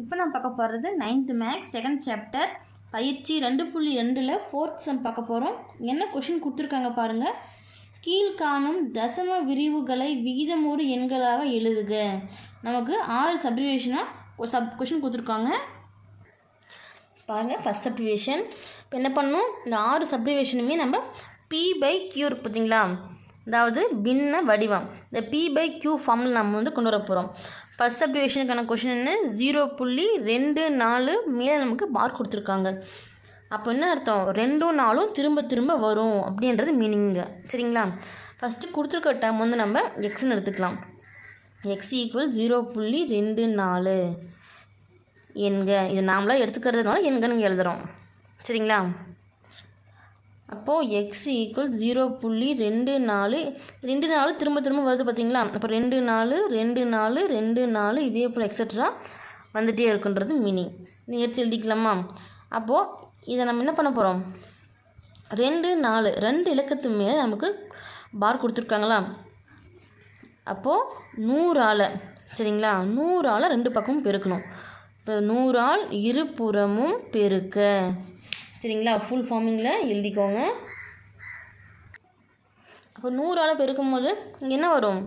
இப்போ நான் பார்க்க போகிறது நைன்த்து மேக்ஸ் செகண்ட் சாப்டர் பயிற்சி ரெண்டு புள்ளி ரெண்டில் ஃபோர்த் சம் பார்க்க போகிறோம் என்ன கொஷின் கொடுத்துருக்காங்க பாருங்கள் கீழ்காணும் தசம விரிவுகளை விகிதமுறு எண்களாக எழுதுக. நமக்கு ஆறு சப்ரிவேஷனாக சப் கொஷின் கொடுத்துருக்காங்க. பாருங்கள் ஃபஸ்ட் சப்ரிவேஷன் இப்போ என்ன பண்ணணும்? இந்த ஆறு சப்ரிவேஷனுமே நம்ம பி பை கியூ இருக்கு பார்த்தீங்களா அதாவது பின்ன வடிவம். இந்த பி பை கியூ ஃபார்மில் நம்ம வந்து கொண்டு வர போகிறோம் ஃபஸ்ட் சப்டிவிஷனுக்கான கொஷின் என்ன? ஜீரோ புள்ளி ரெண்டு நாலு மேலே நமக்கு மார்க் கொடுத்துருக்காங்க. அப்போ என்ன அர்த்தம்? ரெண்டும் நாளும் திரும்ப திரும்ப வரும் அப்படின்றது மீனிங்க சரிங்களா? ஃபஸ்ட்டு கொடுத்துருக்க டைம் வந்து நம்ம எக்ஸ்ன்னு எடுத்துக்கலாம். எக்ஸ் ஈக்குவல் ஜீரோ புள்ளி ரெண்டு நாலு. எண்க இது நாமளாக எடுத்துக்கிறதுனால எண்கன்னு எழுதுகிறோம் சரிங்களா? அப்போது எக்ஸ் ஈக்குவல் ஜீரோ புள்ளி ரெண்டு நாலு ரெண்டு நாலு திரும்ப திரும்ப வருது பார்த்தீங்களா அப்போ ரெண்டு நாலு ரெண்டு நாலு ரெண்டு நாலு இதே போல் எக்ஸட்ரா வந்துகிட்டே இருக்குன்றது மீனிங் நீங்கள் எடுத்து எழுதிக்கலாமா? அப்போது இதை நம்ம என்ன பண்ண போகிறோம் ரெண்டு நாலு ரெண்டு இலக்கத்து மேலே நமக்கு பார் கொடுத்துருக்காங்களா? அப்போது நூறால் சரிங்களா? நூறால் ரெண்டு பக்கமும் பெருக்கணும். இப்போ நூறால் இருபுறமும் பெருக்க. சரிங்களா? ஃபுல் ஃபார்மிங்கில் எழுதிக்கோங்க. அப்போ நூறால் பெருக்கும் போது இங்கே என்ன வரும்?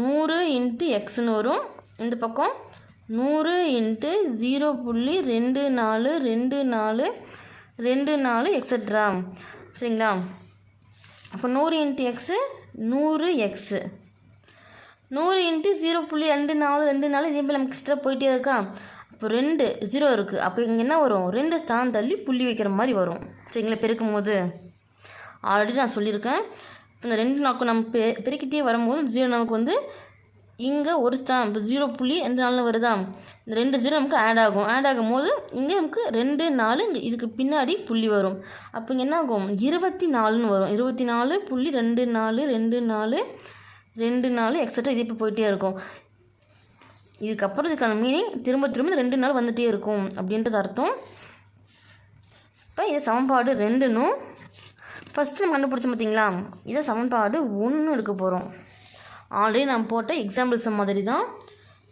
நூறு இன்ட்டு எக்ஸ்னு வரும். இந்த பக்கம் நூறு இன்ட்டு ஜீரோ புள்ளி ரெண்டு நாலு ரெண்டு நாலு ரெண்டு நாலு எக்ஸட்ரா சரிங்களா? அப்போ நூறு இன்ட்டு எக்ஸு நூறு எக்ஸு நூறு இன்ட்டு ஜீரோ புள்ளி ரெண்டு நாலு ரெண்டு நாலு இதே போல் நமக்கு எக்ஸ்ட்ரா போயிட்டே இருக்கா? இப்போ ரெண்டு ஜீரோ இருக்குது அப்போ இங்கே என்ன வரும்? ரெண்டு ஸ்தானம் தள்ளி புள்ளி வைக்கிற மாதிரி வரும். சரிங்களா? பெருக்கும் போது. ஆல்ரெடி நான் சொல்லியிருக்கேன். இப்போ இந்த ரெண்டு நாக்கு நம்ம பெ பெருக்கிட்டே வரும்போது ஜீரோ நமக்கு வந்து இங்கே ஒரு ஸ்தான் இப்போ ஜீரோ புள்ளி ரெண்டு நாளில் வருதா? இந்த ரெண்டு ஜீரோ நமக்கு ஆட் ஆகும். ஆட் ஆகும் போது இங்கே நமக்கு ரெண்டு நாலு இங்கே இதுக்கு பின்னாடி புள்ளி வரும். அப்போ இங்கே என்ன ஆகும்? இருபத்தி நாலுன்னு வரும். இருபத்தி நாலு புள்ளி ரெண்டு நாலு ரெண்டு நாலு ரெண்டு நாலு எக்ஸட்ரா இது இப்போ போயிட்டே இருக்கும். இதுக்கப்புறம் இதுக்கான மீனிங் திரும்ப திரும்ப ரெண்டு நாள் வந்துகிட்டே இருக்கும் அப்படின்றது அர்த்தம். இப்போ இது சமன்பாடு ரெண்டுன்னும் ஃபஸ்ட்டு நம்ம கண்டுபிடிச்சோம் பார்த்தீங்களா இதை சமன்பாடு ஒன்று எடுக்க போகிறோம் ஆல்ரெடி நான் போட்ட எக்ஸாம்பிள்ஸ் மாதிரி தான்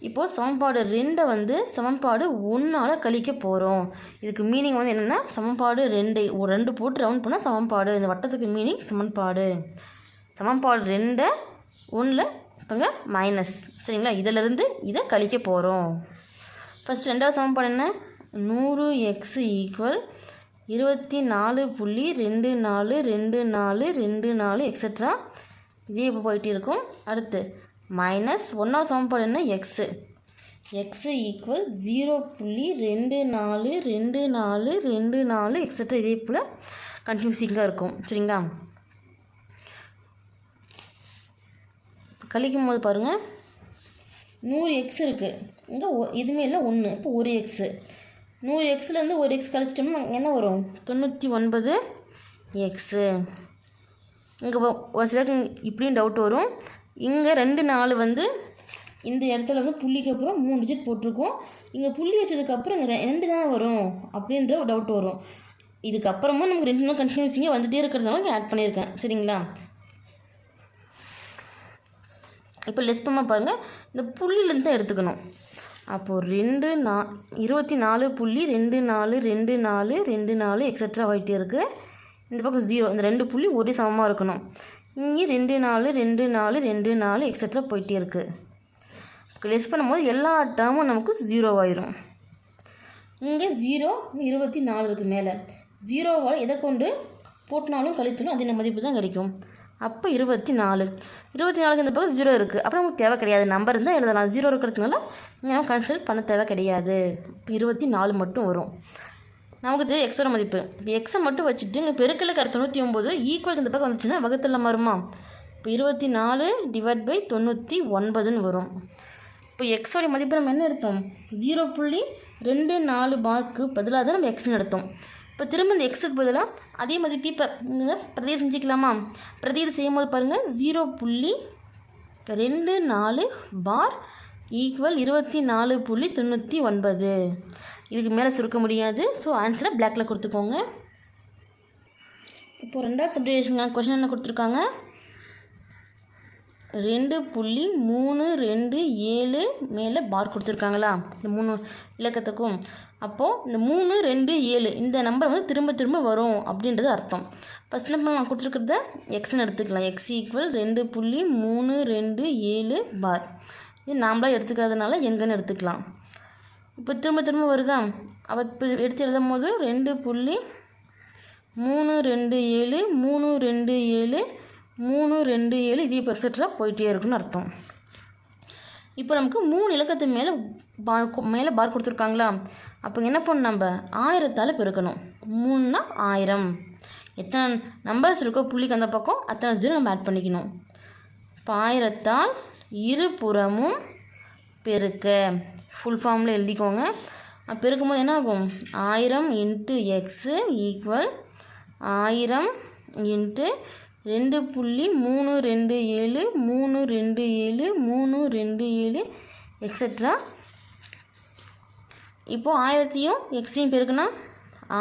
இப்போது சமன்பாடு ரெண்டை வந்து சமன்பாடு ஒன்றால் கழிக்க போகிறோம் இதுக்கு மீனிங் வந்து என்னென்னா சமன்பாடு ரெண்டை ஒரு ரெண்டு போட்டு ரவுண்ட் பண்ணால் சமன்பாடு. இந்த வட்டத்துக்கு மீனிங் சமன்பாடு. சமன்பாடு ரெண்டை ஒன்றில் இப்போங்க மைனஸ் சரிங்களா? இதிலிருந்து இதை கழிக்க போகிறோம் ஃபஸ்ட் ரெண்டாவது சமன்பாடு என்ன? நூறு எக்ஸ் ஈக்குவல் இருபத்தி நாலு புள்ளி ரெண்டு நாலு ரெண்டு நாலு ரெண்டு நாலு எக்ஸட்ரா இதே இப்போ போயிட்டு இருக்கும். அடுத்து மைனஸ் ஒன்றாவது சமன்பாடு என்ன? எக்ஸு எக்ஸு ஈக்குவல் ஜீரோ புள்ளி ரெண்டு நாலு ரெண்டு நாலு ரெண்டு நாலு எக்ஸட்ரா இதே போல் கன்ஃபியூசிங்காக இருக்கும் சரிங்களா கழிக்கும் போது பாருங்கள் நூறு எக்ஸ் இருக்குது இங்கே இதுவுமே இல்லை ஒன்று இப்போ ஒரு எக்ஸு நூறு எக்ஸ்லேருந்து ஒரு எக்ஸ் கழிச்சிட்டோம்னா என்ன வரும்? தொண்ணூற்றி ஒன்பது எக்ஸு இங்கே ஒரு சிலருக்கு இப்படியும் டவுட் வரும். இங்கே ரெண்டு நாலு வந்து இந்த இடத்துல வந்து புள்ளிக்கு அப்புறம் மூணு டிஜிட் போட்டிருக்கோம். இங்கே புள்ளி வச்சதுக்கப்புறம் இங்கே ரெண்டு தான் வரும் அப்படின்ற ஒரு டவுட் வரும். இதுக்கப்புறமும் நமக்கு ரெண்டு நாள் கன்ஃபியூசிங்காக வந்துகிட்டே இருக்கிறதுனால இங்கே ஆட் பண்ணியிருக்கேன். சரிங்களா? இப்போ லெஸ் பண்ண பாருங்கள் இந்த புள்ளிலேருந்து தான் எடுத்துக்கணும். அப்போது ரெண்டு நா இருபத்தி நாலு புள்ளி ரெண்டு நாலு ரெண்டு நாலு ரெண்டு நாலு எக்ஸட்ரா ஆகிட்டே இருக்குது இந்த பக்கம் ஜீரோ இந்த ரெண்டு புள்ளி ஒரே சமமாக இருக்கணும். இங்கே ரெண்டு நாலு ரெண்டு நாலு ரெண்டு நாலு எக்ஸட்ரா போயிட்டே இருக்குது லெஸ் பண்ணும்போது எல்லா டேர்மும் நமக்கு ஜீரோ ஆயிரும். இங்கே ஜீரோ இருபத்தி நாலு இருக்குது மேலே. ஜீரோவால் எதை கொண்டு போட்டினாலும் கழித்தாலும் அதே மதிப்பு தான் கிடைக்கும். அப்போ இருபத்தி நாலு இருபத்தி நாலுக்கு இந்த பக்கம் ஜீரோ இருக்குது அப்போ நமக்கு தேவை கிடையாது. நம்பர் இருந்தால் எழுதலாம். ஜீரோ இருக்கிறதுனால இங்கே நம்ம கன்சல்ட் பண்ண தேவை கிடையாது. இப்போ இருபத்தி நாலு மட்டும் வரும். நமக்கு தெரியும் எக்ஸோட மதிப்பு. இப்போ எக்ஸை மட்டும் வச்சுட்டு இங்கே பெருக்கல கரு தொண்ணூற்றி ஒம்பது ஈக்குவல் இந்த பக்கம் வந்துச்சுன்னா வகுத்தில் மாறுமா? இப்போ இருபத்தி நாலு டிவைட் பை தொண்ணூற்றி ஒன்பதுன்னு வரும். இப்போ எக்ஸோட மதிப்பு நம்ம என்ன எடுத்தோம்? ஜீரோ புள்ளி ரெண்டு நாலு மார்க்கு பதிலாக தான் நம்ம எக்ஸ்னு எடுத்தோம். இப்போ திரும்ப இந்த எக்ஸுக்கு பதிலாக அதே மாதிரி பீப்பை இங்கே பிரதீடு செஞ்சுக்கலாமா? பிரதீடு செய்யும் போது பாருங்கள் ஜீரோ புள்ளி ரெண்டு நாலு பார் ஈக்குவல் இருபத்தி நாலு புள்ளி தொண்ணூற்றி ஒன்பது. இதுக்கு மேலே சுருக்க முடியாது. ஸோ ஆன்சரை பிளாக்கில் கொடுத்துக்கோங்க. இப்போது ரெண்டாவது சப்டிவிஷனுக்கான கொஷின் என்ன கொடுத்துருக்காங்க? ரெண்டு புள்ளி மூணு ரெண்டு ஏழு மேலே பார் கொடுத்துருக்காங்களா? இந்த மூணு இலக்கத்துக்கும். அப்போது இந்த மூணு ரெண்டு ஏழு இந்த நம்பர் வந்து திரும்ப திரும்ப வரும் அப்படின்றது அர்த்தம். ஃபஸ்ட் நம்பர் நான் கொடுத்துருக்கிறத எக்ஸ்னு எடுத்துக்கலாம். எக்ஸ் ஈக்குவல் ரெண்டு புள்ளி மூணு ரெண்டு ஏழு பார் இது நாம்ளாக எடுத்துக்காதனால எங்கன்னு எடுத்துக்கலாம். இப்போ திரும்ப திரும்ப வருதா? அப்போ இப்போ எடுத்து எழுதும் போது ரெண்டு புள்ளி மூணு ரெண்டு ஏழு மூணு ரெண்டு ஏழு மூணு ரெண்டு ஏழு இதே பெர்ஃபெக்டாக போயிட்டே இருக்குன்னு அர்த்தம். இப்போ நமக்கு மூணு இலக்கத்து மேலே பா மேலே பார் கொடுத்துருக்காங்களா? அப்போ என்ன பண்ணணும் நம்ம? ஆயிரத்தால் பெருக்கணும். மூணுனா ஆயிரம். எத்தனை நம்பர்ஸ் இருக்கோ புள்ளிக்கு அந்த பக்கம் அத்தனை ஜீரோ நம்ம ஆட் பண்ணிக்கணும். இப்போ ஆயிரத்தால் இருபுறமும் பெருக்க. ஃபுல் ஃபார்மில் எழுதிக்கோங்க. பெருக்கும்போது என்ன ஆகும்? ஆயிரம் இன்ட்டு எக்ஸு ஈக்குவல் ஆயிரம் இன்ட்டு ரெண்டு புள்ளி மூணு ரெண்டு ஏழு மூணு ரெண்டு ஏழு மூணு ரெண்டு ஏழு எக்ஸட்ரா இப்போது ஆயிரத்தையும் எக்ஸையும் பெருக்குன்னா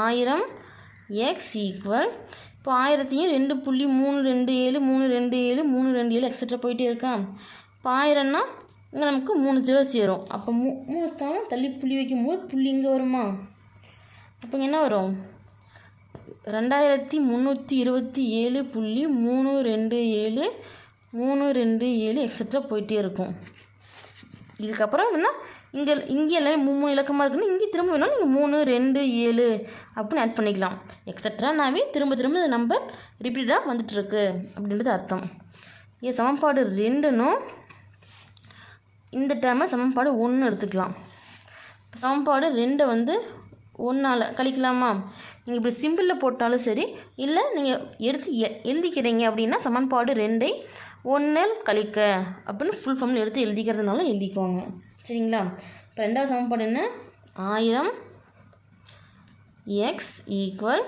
ஆயிரம் எக்ஸ் ஈக்குவல் இப்போ ஆயிரத்தையும் ரெண்டு புள்ளி மூணு ரெண்டு ஏழு மூணு ரெண்டு ஏழு மூணு ரெண்டு ஏழு எக்ஸட்ரா போயிட்டே இருக்கா. இப்போ ஆயிரம்னா இங்கே நமக்கு மூணு ஜீரோ சேரும். அப்போ மூ மூணு ஸ்தானம் தள்ளி புள்ளி வைக்கும் போது புள்ளி இங்கே வருமா? அப்போ என்ன வரும்? ரெண்டாயிரத்தி முந்நூற்றி இருபத்தி ஏழு புள்ளி மூணு ரெண்டு ஏழு மூணு ரெண்டு ஏழு எக்ஸட்ரா போயிட்டே இருக்கும். இதுக்கப்புறம் என்ன இங்கே இங்கே எல்லாமே மூணு மூணு இலக்கமாக இருக்குன்னு இங்கே திரும்ப வேணாலும் நீங்கள் மூணு ரெண்டு ஏழு அப்படின்னு ஆட் பண்ணிக்கலாம். எக்ஸட்ரானாவே திரும்ப திரும்ப இந்த நம்பர் ரிப்பீட்டாக வந்துட்டுருக்கு அப்படின்றது அர்த்தம். இது சமன்பாடு ரெண்டுன்னு இந்த டேர்மை சமன்பாடு ஒன்று எடுத்துக்கலாம். சமன்பாடு ரெண்டை வந்து ஒன்றால் கழிக்கலாமா? நீங்கள் இப்படி சிம்பிளில் போட்டாலும் சரி இல்லை நீங்கள் எடுத்து எ எழுதிக்கிறீங்க அப்படின்னா சமன்பாடு ரெண்டை ஒன்றில் கழிக்க அப்படின்னு ஃபுல் ஃபார்மில் எடுத்து எழுதிக்கிறதுனால எழுதிக்குவாங்க சரிங்களா? இப்போ ரெண்டாவது சமன்பாடு என்ன? ஆயிரம் எக்ஸ் ஈக்குவல்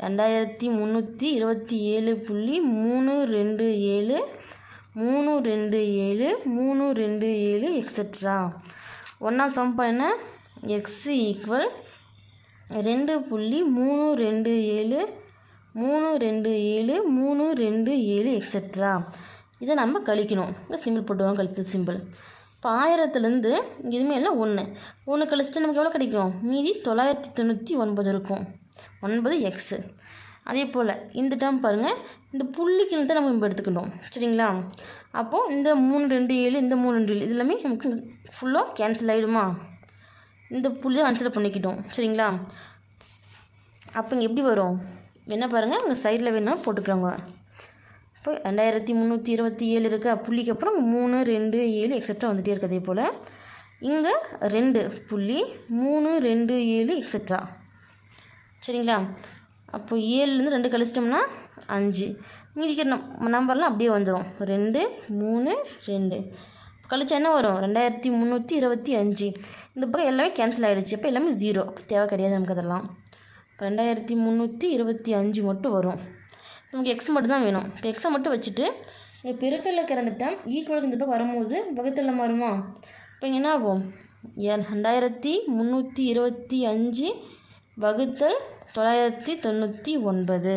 ரெண்டாயிரத்தி முந்நூற்றி இருபத்தி ஏழு புள்ளி மூணு ரெண்டு ஏழு மூணு ரெண்டு ஏழு மூணு ரெண்டு ஏழு எக்ஸட்ரா ஒன்றாம் சமன்பாடு என்ன? எக்ஸ் ஈக்குவல் ரெண்டு புள்ளி மூணு ரெண்டு ஏழு மூணு ரெண்டு ஏழு மூணு ரெண்டு ஏழு எக்ஸட்ரா இதை நம்ம கழிக்கணும். இங்கே சிம்பிள் போட்டுவோம் கழிச்சல் சிம்பிள் இப்போ ஆயிரத்துலேருந்து இதுமே எல்லாம் ஒன்று ஒன்று கழிச்சிட்டு நமக்கு எவ்வளோ கிடைக்கும்? மீதி தொள்ளாயிரத்தி தொண்ணூற்றி ஒன்பது இருக்கும். ஒன்பது எக்ஸு அதே போல் இந்த டேம் பாருங்கள் இந்த புள்ளிக்கு தான் நம்ம இப்போ எடுத்துக்கணும். சரிங்களா? அப்போது இந்த மூணு ரெண்டு ஏழு இந்த மூணு ரெண்டு ஏழு இது எல்லாமே நமக்கு ஃபுல்லாக கேன்சல் ஆகிடுமா இந்த புள்ளியை கன்சிடர் பண்ணிக்கிட்டோம். சரிங்களா? அப்போ இங்கே எப்படி வரும்? என்ன பாருங்கள் அங்கே சைடில் வேணாலும் போட்டுக்கிறாங்க இப்போ ரெண்டாயிரத்தி முந்நூற்றி இருபத்தி ஏழு இருக்கா புள்ளிக்கு அப்புறம் மூணு ரெண்டு ஏழு எக்ஸட்ரா வந்துகிட்டே இருக்குது அதே போல். இங்கே ரெண்டு புள்ளி மூணு ரெண்டு ஏழு எக்ஸட்ரா சரிங்களா? அப்போ ஏழுலேருந்து ரெண்டு கழிச்சிட்டோம்னா அஞ்சு. மீதிக்கிற நம் நம்பர்லாம் அப்படியே வந்துடும் ரெண்டு மூணு ரெண்டு. கழிச்சா என்ன வரும்? ரெண்டாயிரத்தி முந்நூற்றி இருபத்தி அஞ்சு. இந்த பக்கம் எல்லாமே கேன்சல் ஆகிடுச்சு அப்போ எல்லாமே ஜீரோ தேவை கிடையாது நமக்கு அதெல்லாம். இப்போ ரெண்டாயிரத்தி முந்நூற்றி இருபத்தி அஞ்சு மட்டும் வரும். நமக்கு எக்ஸ் மட்டும் தான் வேணும். இப்போ எக்ஸை மட்டும் வச்சுட்டு இங்கே பெருக்கல்ல கிடந்துட்டா ஈக்குவலுக்கு e இந்த பக்கம் வரும்போது வகுத்தல்ல மாறுமா? இப்போ இங்கே என்ன ஆகும்? ஏ- ரெண்டாயிரத்தி முந்நூற்றி இருபத்தி அஞ்சு வகுத்தல் தொள்ளாயிரத்தி தொண்ணூற்றி ஒன்பது.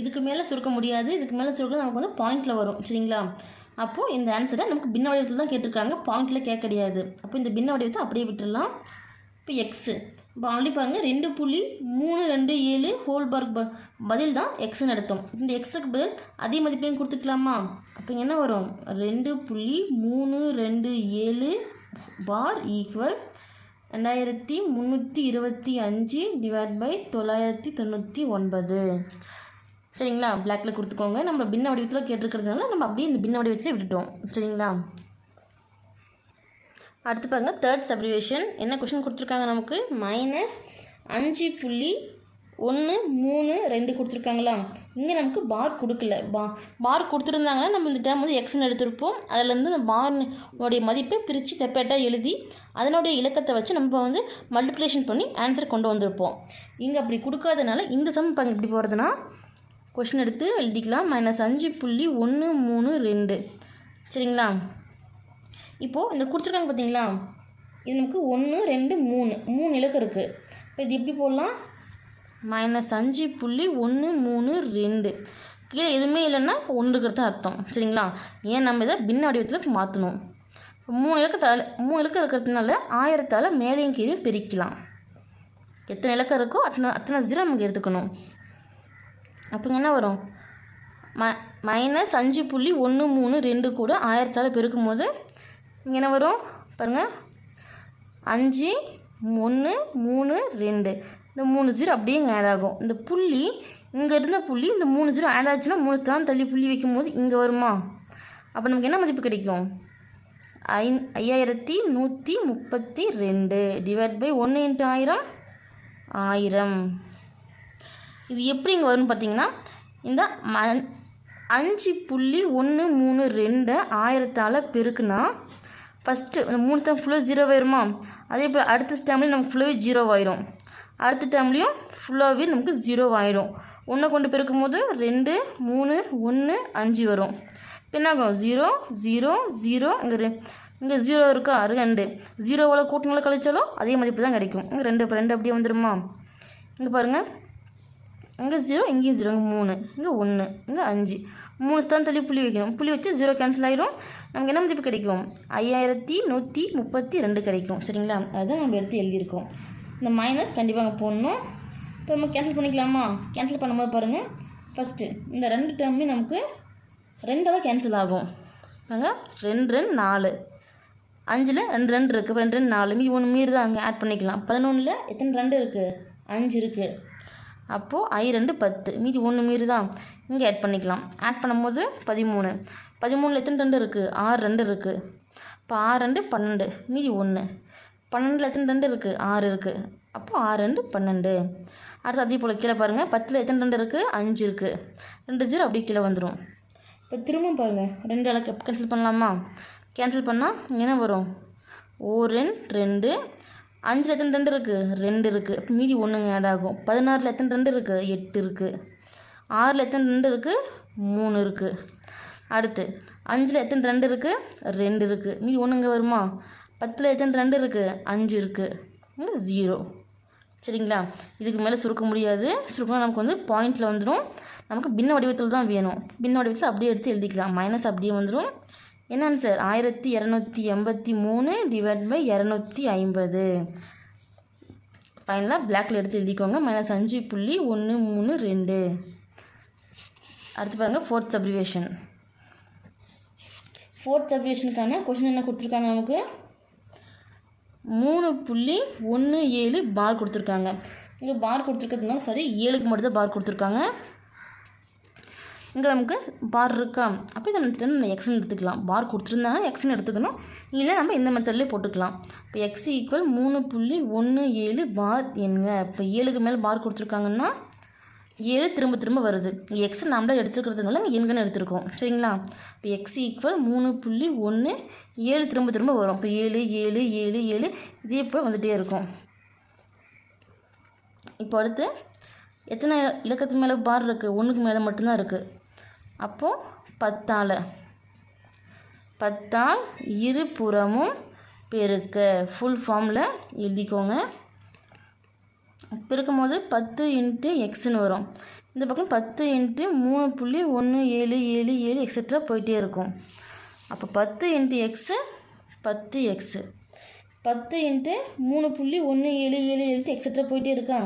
இதுக்கு மேலே சுருக்க முடியாது. இதுக்கு மேலே சுருக்க நமக்கு வந்து பாயிண்டில் வரும். சரிங்களா? அப்போது இந்த ஆன்சரை நமக்கு பின்ன வடிவத்தில் தான் கேட்டிருக்காங்க. பாயிண்டில் கேட்க கிடையாது. அப்போ இந்த பின்ன வடிவத்தை அப்படியே விட்டுடலாம். இப்போ எக்ஸு இப்போ ஆல்ரெடி பாருங்கள் ரெண்டு புள்ளி மூணு ரெண்டு ஏழு ஹோல்பர்க் ப பதில் தான் எக்ஸ்னு நடத்தும் இந்த எக்ஸுக்கு பதில் அதே மதிப்பையும் கொடுத்துக்கலாமா? அப்போ என்ன வரும்? ரெண்டு புள்ளி மூணு ரெண்டு ஏழு பார் ஈக்குவல் ரெண்டாயிரத்தி முந்நூற்றி இருபத்தி அஞ்சு டிவைட் பை தொள்ளாயிரத்தி தொண்ணூற்றி ஒன்பது. சரிங்களா? பிளாக்ல கொடுத்துக்கோங்க. நம்ம பின்ன வடிவத்தில் கேட்டிருக்கிறதுனால நம்ம அப்படியே இந்த பின்ன வடிவத்தில் விட்டுட்டோம். சரிங்களா? அடுத்து பாருங்க தேர்ட் சப்ரிவேஷன் என்ன கொஷின் கொடுத்துருக்காங்க நமக்கு? மைனஸ் அஞ்சு புள்ளி ஒன்று மூணு ரெண்டு கொடுத்துருக்காங்களா? இங்கே நமக்கு பார் கொடுக்கல. பா பார் கொடுத்துருந்தாங்கன்னா நம்ம இந்த டைம் வந்து எக்ஸ்னு எடுத்திருப்போம். அதுலேருந்து இந்த பாருடைய மதிப்பை பிரித்து செப்பரேட்டாக எழுதி அதனுடைய இலக்கத்தை வச்சு நம்ம வந்து மல்டிப்ளேஷன் பண்ணி ஆன்சர் கொண்டு வந்திருப்போம். இங்கே அப்படி கொடுக்காதனால இந்த சம் இப்போ எப்படி போகிறதுனா கொஷின் எடுத்து எழுதிக்கலாம். மைனஸ் அஞ்சு புள்ளி ஒன்று மூணு ரெண்டு. சரிங்களா? இப்போது இந்த கொடுத்துருக்காங்க பார்த்தீங்களா இது நமக்கு ஒன்று ரெண்டு மூணு. மூணு இலக்கம் இருக்குது இப்போ இது எப்படி போடலாம்? மைனஸ் அஞ்சு புள்ளி ஒன்று மூணு ரெண்டு. கீழே எதுவுமே இல்லைன்னா ஒன்று இருக்கிறது தான் அர்த்தம். சரிங்களா? ஏன் நம்ம இதை பின்ன வடிவத்தில் மாற்றணும் மூணு இலக்கத்தால் மூணு இலக்கம் இருக்கிறதுனால ஆயிரத்தால் மேலேயும் கீழே பிரிக்கலாம். எத்தனை இலக்கம் இருக்கோ அத்தனை அத்தனை ஜீரோ நமக்கு எடுத்துக்கணும். அப்போ என்ன வரும்? ம மைனஸ் அஞ்சு புள்ளி ஒன்று மூணு ரெண்டு கூட ஆயிரத்தால் பெருக்கும் போது இங்கே என்ன வரும்? பாருங்கள் அஞ்சு ஒன்று மூணு ரெண்டு. இந்த மூணு ஜீரோ அப்படியே இங்கே ஆட் ஆகும். இந்த புள்ளி இங்கே இருந்த புள்ளி இந்த மூணு ஜீரோ ஆட் ஆச்சுன்னா மூணு தான் தள்ளி புள்ளி வைக்கும்போது இங்கே வருமா? அப்போ நமக்கு என்ன மதிப்பு கிடைக்கும்? ஐ ஐயாயிரத்தி நூற்றி முப்பத்தி ரெண்டு டிவைட் பை ஒன்று இன்ட்டு ஆயிரம் ஆயிரம். இது எப்படி இங்கே வரும்னு பார்த்தீங்கன்னா இந்த ம அஞ்சு புள்ளி ஒன்று மூணு ரெண்டை ஆயிரத்தால் பெருக்குனா ஃபஸ்ட்டு இந்த மூணு டைம் ஃபுல்லாக ஜீரோ ஆயிருமா? அதே போல் அடுத்த டைம்லேயும் நமக்கு ஃபுல்லாகவே ஜீரோ ஆயிரும். அடுத்த டைம்லேயும் ஃபுல்லாகவே நமக்கு ஜீரோ ஆயிரும். ஒன்றை கொண்டு பெருக்கும் போது ரெண்டு மூணு ஒன்று அஞ்சு வரும். இப்போ என்னாகும் ஜீரோ ஜீரோ ஜீரோ இங்கே ரெ இங்கே ஜீரோ இருக்கா? ரெண்டு. ஜீரோவில் கூட்டங்களை கழிச்சாலும் அதே மதிப்பு தான் கிடைக்கும். இங்கே ரெண்டு ரெண்டு அப்படியே வந்துடுமா இங்கே பாருங்கள் இங்கே ஜீரோ இங்கேயும் ஜீரோ இங்கே மூணு இங்கே ஒன்று இங்கே அஞ்சு. மூணு தான் தள்ளி புள்ளி வைக்கணும். புள்ளி வச்சு ஜீரோ கேன்சல் ஆகிடும் நமக்கு என்ன மதிப்பு கிடைக்கும்? ஐயாயிரத்தி நூற்றி முப்பத்தி ரெண்டு கிடைக்கும். சரிங்களா? அதுதான் நம்ம எடுத்து எழுதியிருக்கோம். இந்த மைனஸ் கண்டிப்பாக அங்கே போடணும். இப்போ நம்ம கேன்சல் பண்ணிக்கலாமா? கேன்சல் பண்ணும்போது பாருங்கள் ஃபஸ்ட்டு இந்த ரெண்டு டேர்மே நமக்கு ரெண்டாக கேன்சல் ஆகும். பாருங்க. ரெண்டு ரெண்டு நாலு. அஞ்சில் ரெண்டு ரெண்டு இருக்குது இப்போ ரெண்டு ரெண்டு நாலு. மீதி ஒன்று மீறி தான் அங்கே ஆட் பண்ணிக்கலாம். பதினொன்றில் எத்தனை ரெண்டு இருக்குது அஞ்சு இருக்குது அப்போது ஐ ரெண்டு பத்து. மீதி ஒன்று மீறி தான் இங்கே ஆட் பண்ணிக்கலாம். ஆட் பண்ணும்போது பதிமூணு. பதிமூணில் எத்தனை ரெண்டு இருக்குது ஆறு ரெண்டு இருக்குது இப்போ ஆறு ரெண்டு பன்னெண்டு. மீதி ஒன்று பன்னெண்டில் எத்தனை ரெண்டு இருக்குது ஆறு இருக்குது அப்போது ஆறு ரெண்டு பன்னெண்டு. அடுத்து அதே போல் கீழே பாருங்கள் பத்தில் எத்தனை ரெண்டு இருக்குது அஞ்சு இருக்குது ரெண்டு ஜீரோ அப்படியே கீழே வந்துடும் இப்போ திரும்பவும் பாருங்கள் ரெண்டு அளவுக்கு கேன்சல் பண்ணலாமா? கேன்சல் பண்ணால் என்ன வரும்? ஓ ரெண்டு அஞ்சில் எத்தனை ரெண்டு இருக்குது ரெண்டு இருக்குது மீதி ஒன்றுங்க ஆட் ஆகும். பதினாறில் எத்தனை ரெண்டு இருக்குது எட்டு இருக்குது ஆறில் எத்தனை ரெண்டு இருக்குது மூணு இருக்குது அடுத்து அஞ்சில் எத்தனை ரெண்டு இருக்குது ரெண்டு இருக்குது மீதி ஒன்றுங்க வருமா? பத்தில் எத்தனை ரெண்டு இருக்குது அஞ்சு இருக்குது ஜீரோ சரிங்களா? இதுக்கு மேலே சுருக்க முடியாது. சுருக்கம் நமக்கு வந்து பாயிண்டில் வந்துடும் நமக்கு பின்ன வடிவத்தில் தான் வேணும். பின்ன வடிவத்தில் அப்படியே எடுத்து எழுதிக்கலாம். மைனஸ் அப்படியே வந்துடும் என்னன்னு சார்? ஆயிரத்தி இரநூத்தி எண்பத்தி மூணு டிவைட் பை இரநூத்தி ஐம்பது. ஃபைனலாக பிளாக்ல எடுத்து எழுதிக்கோங்க. மைனஸ் அஞ்சு புள்ளி ஒன்று மூணு ரெண்டு. அடுத்து பாருங்கள் ஃபோர்த் சப்ரிவேஷன் ஃபோர்த் சப்ரிவேஷனுக்கான கொஷின் என்ன கொடுத்துருக்காங்க நமக்கு? மூணு புள்ளி ஒன்று ஏழு பார் கொடுத்துருக்காங்க. இங்கே பார் கொடுத்துருக்கிறதுனால சரி ஏழுக்கு மட்டும் தான் பார் கொடுத்துருக்காங்க. இங்கே நமக்கு பார் இருக்கா? அப்போ இதை நம்ம நம்ம எக்ஸ்னு எடுத்துக்கலாம். பார் கொடுத்துருந்தாங்க எக்ஸ்னு எடுத்துக்கணும். இல்லை நம்ம இந்த மெத்தட்லேயே போட்டுக்கலாம். இப்போ எக்ஸ் ஈக்குவல் மூணு புள்ளி ஒன்று ஏழு பார் என்க இப்போ ஏழுக்கு மேலே பார் கொடுத்துருக்காங்கன்னா ஏழு திரும்ப திரும்ப வருது. எக்ஸ் நம்மளே எடுத்துக்கிறதுனால இங்கே எண்கன்னு எடுத்திருக்கோம். சரிங்களா? இப்போ எக்ஸ் ஈக்குவல் மூணு புள்ளி ஒன்று ஏழு திரும்ப திரும்ப வரும். இப்போ ஏழு ஏழு ஏழு ஏழு இதே போல் வந்துகிட்டே இருக்கும். இப்போ அடுத்து எத்தனை இலக்கத்து மேலே பார் இருக்குது ஒன்றுக்கு மேலே மட்டும்தான் இருக்குது அப்போது பத்தால் பத்தால் இருபுறமும் பெருக்க. ஃபுல் ஃபார்மில் எழுதிக்கோங்க. பெருக்கும் போது பத்து இன்ட்டு எக்ஸ்னு வரும். இந்த பக்கம் பத்து இன்ட்டு மூணு புள்ளி ஒன்று ஏழு ஏழு ஏழு எக்ஸட்ரா போயிட்டே இருக்கும். அப்போ பத்து இன்ட்டு எக்ஸு பத்து எக்ஸு பத்து இன்ட்டு மூணு புள்ளி ஒன்று ஏழு ஏழு ஏழு எக்ஸட்ரா போயிட்டே இருக்கா.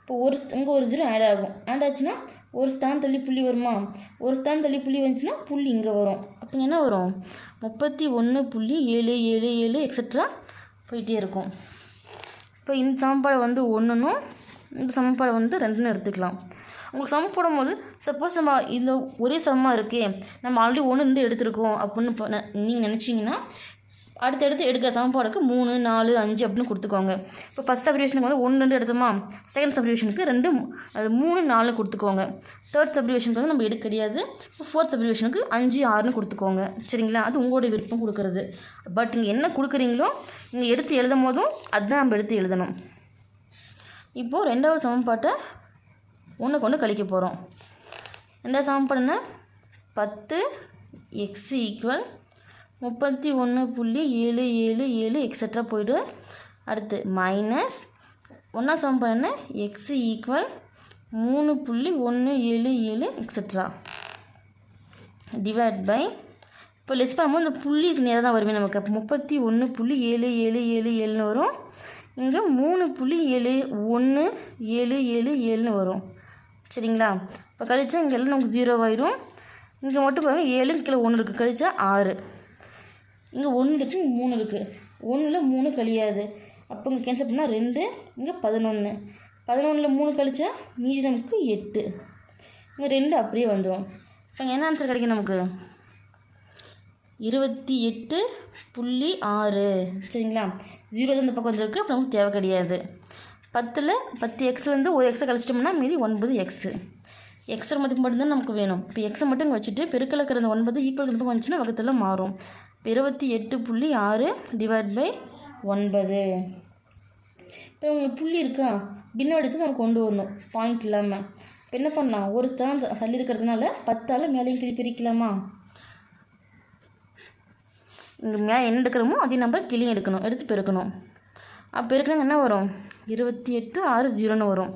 இப்போ ஒரு இங்கே ஒரு ஜீரோ ஆட் ஆகும். ஆட் ஆச்சுன்னா ஒரு ஸ்தான் தள்ளி புள்ளி வருமா? ஒரு ஸ்தான் தள்ளி புள்ளி வந்துச்சுன்னா புள்ளி இங்கே வரும். அப்போ என்ன வரும்? முப்பத்தி ஒன்று புள்ளி ஏழு ஏழு ஏழு எக்ஸட்ரா போயிட்டே இருக்கும். இப்போ இந்த சமன்பாடை வந்து ஒன்றுனும் இந்த சமன்பாடை வந்து ரெண்டுன்னு எடுத்துக்கலாம். உங்களுக்கு சமம் போடும்போது சப்போஸ் நம்ம இந்த ஒரே சமமாக இருக்கே. நம்ம ஆல்ரெடி ஒன்று ரெண்டு எடுத்திருக்கோம் அப்படின்னு நீங்கள் நினச்சிங்கன்னா அடுத்தடுத்து எடுக்கிற சமன்பாடுக்கு மூணு நாலு அஞ்சு அப்படின்னு கொடுத்துக்கோங்க. இப்போ ஃபஸ்ட் சப்ரிவேஷனுக்கு வந்து ஒன்று ரெண்டு எடுத்தோமா? செகண்ட் சப்ரிவேஷனுக்கு ரெண்டு அது மூணு நாலு கொடுத்துக்கோங்க. தேர்ட் சப்ரிவேஷனுக்கு வந்து நம்ம எடுக்க கிடையாது ஃபோர்த் சப்ரிவேஷனுக்கு அஞ்சு ஆறுன்னு கொடுத்துக்கோங்க. சரிங்களா? அது உங்களுடைய விருப்பம் கொடுக்குறது. பட் நீங்கள் என்ன கொடுக்குறீங்களோ நீங்கள் எடுத்து எழுதும் போதும் அதுதான் நம்ம எடுத்து எழுதணும். இப்போது ரெண்டாவது சமன்பாட்டை ஒன்று கொண்டு கழிக்க போகிறோம் ரெண்டாவது சமன்பாடுன்னா பத்து எக்ஸ் ஈக்குவல் முப்பத்தி ஒன்று புள்ளி ஏழு ஏழு ஏழு எக்ஸட்ரா போய்டும் அடுத்து மைனஸ் ஒன்றா சம் பண்ண. எக்ஸ் ஈக்குவல் மூணு புள்ளி ஒன்று ஏழு ஏழு எக்ஸட்ரா டிவைட் பை இப்போ லெஸ் பண்ணும்போது இந்த புள்ளிக்கு நேரம் தான் வருமே நமக்கு. அப்போ முப்பத்தி ஒன்று புள்ளி ஏழு ஏழு ஏழு ஏழுன்னு வரும். இங்கே மூணு புள்ளி ஏழு ஒன்று ஏழு ஏழு ஏழுன்னு வரும். சரிங்களா? இப்போ கழிச்சா இங்கே எல்லாம் நமக்கு ஜீரோ ஆயிரும். இங்கே மட்டும் பாருங்கள் ஏழு கீழே ஒன்று இருக்குது கழிச்சா ஆறு. இங்கே ஒன்று இருக்குது இங்கே மூணு இருக்குது ஒன்றில் மூணு கழியாது. அப்போ இங்கே கேன்சல் பண்ணால் ரெண்டு இங்கே பதினொன்று பதினொன்றில் மூணு கழிச்சா மீதி நமக்கு எட்டு. இங்கே ரெண்டு அப்படியே வந்துடும் இப்போ என்ன ஆன்சர் கிடைக்கும் நமக்கு? இருபத்தி எட்டு புள்ளி ஆறு. சரிங்களா? ஜீரோ இந்த பக்கம் வந்துருக்கு அப்போ நமக்கு தேவை கிடையாது. பத்தில் பத்து எக்ஸ்லேருந்து ஒரு எக்ஸை கழிச்சிட்டோம்னா மீதி ஒன்பது எக்ஸு எக்ஸை மட்டும் மட்டும்தான் நமக்கு வேணும். இப்போ எக்ஸை மட்டும் இங்கே வச்சுட்டு பெருக்கலக்கிற அந்த ஒன்பது ஈக்குவல் இந்த பக்கம் வந்துச்சுன்னா வகத்தில் மாறும். இருபத்தி எட்டு புள்ளி ஆறு டிவைட் பை ஒன்பது. இப்போ உங்களுக்கு புள்ளி இருக்கா? பின்ன எடுத்து நம்ம கொண்டு வரணும். பாயிண்ட் இல்லாமல் இப்போ என்ன பண்ணலாம் ஒரு தான் தள்ளி இருக்கிறதுனால பத்தால் மேலேயும் கிளி பிரிக்கலாமா? இந்த மேலே என்ன எடுக்கிறோமோ அதே நம்பர் கிளியும் எடுக்கணும். எடுத்து பெருக்கணும். அப்போ பெருக்கணும் என்ன வரும்? இருபத்தி எட்டு ஆறு ஜீரோன்னு வரும்.